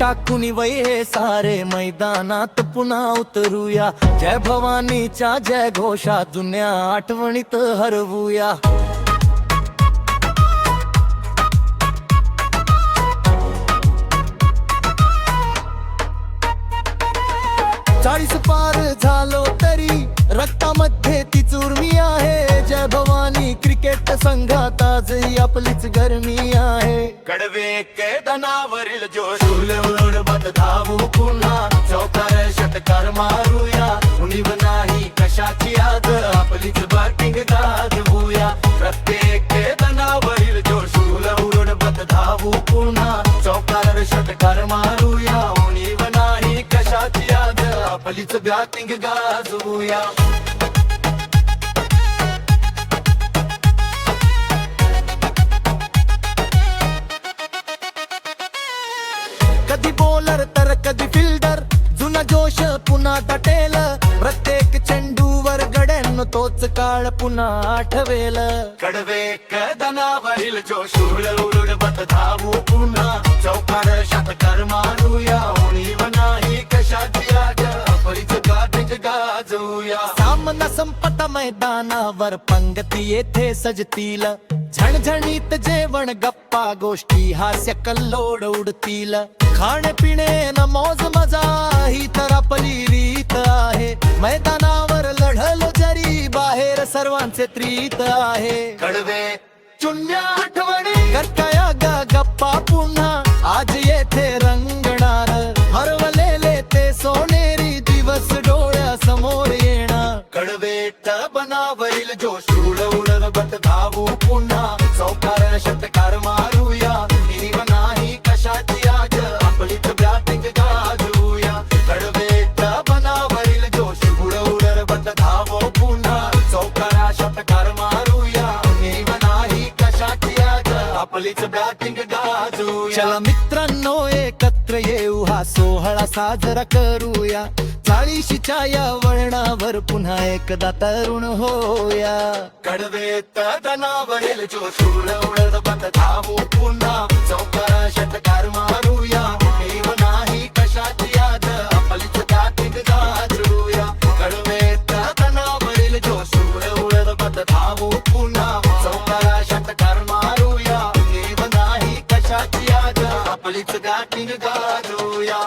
टाकून वय हे सारे मैदानात पुन्हा उतरूया. जय भवानीच्या जय घोषा जुन्या आठवणीत हरवूया. चाळीस पार झालो तरी रक्तामध्ये ती चुरमी आहे. भवानी क्रिकेट संघात आजही आपलीच गरमी आहे. कडवे कैदनावरील जोश. उलून बद धावू पुन्हा. चौकार षटकार मारूया. उणीव नाही कशाची आज. आपलीच बॅटिंग गाजवूया प्रत्येक कैदनावरील जोश. उलून बद धावू पुन्हा. चौकार षटकार मारूया. उणीव नाही कशाची आज. आपलीच बॅटिंग गाजवूया कधी बॉलर तर कधी फिल्डर जुना जोश पुन्हा दटेल. प्रत्येक चेंडूवर गड्यांनो तोच काळ पुन्हा आठवेल. कडवे कदनावरील जोश उलवून बत धावू पुन्हा. चौकार शतकर मारूया उणीव नाही कशाची गाठीच गाजूया. सामना संपता मैदानावर पंगती येथे सजतील. झणझणीत जेवण गप्पा गोष्टी हास्य कल्लोड उडतील. खाणे पिणे न मौज मजा ही तर आपली रीत आहे. मैदानावर लढलो जरी बाहेर सर्वांचे त्रीत आहे. कडवे. चुन्या आठवणी करताया पुन्हा चौकार शतकार मारूया. निरीव नाही कशाची आज? आपलीच बॅटिंग गाजूया. कडवेट बनावरील जोश उडर बंद घावो पुन्हा. चौकारा शतकार मारूया. निरीव नाही कशाची आज? आपलीच बॅटिंग गाजूया. चला मित्रांनो एकत्र येऊ. हा सोहळा साजरा करूया. चाळीशीच्या या वळणावर पुन्हा एकदा तरुण होया. कडवे तदनावरील जो सूर उडत बंद धावू पुन्हा. चौकारा षटकार मारूया. देव नाही कशाची याद आपलीच बॅटिंग गाजूया कडवे तदनावरील जो सूर उडत बंद धावू पुन्हा. चौकारा षटकार मारूया. देव नाही कशाची याद आपलीच बॅटिंग गाजूया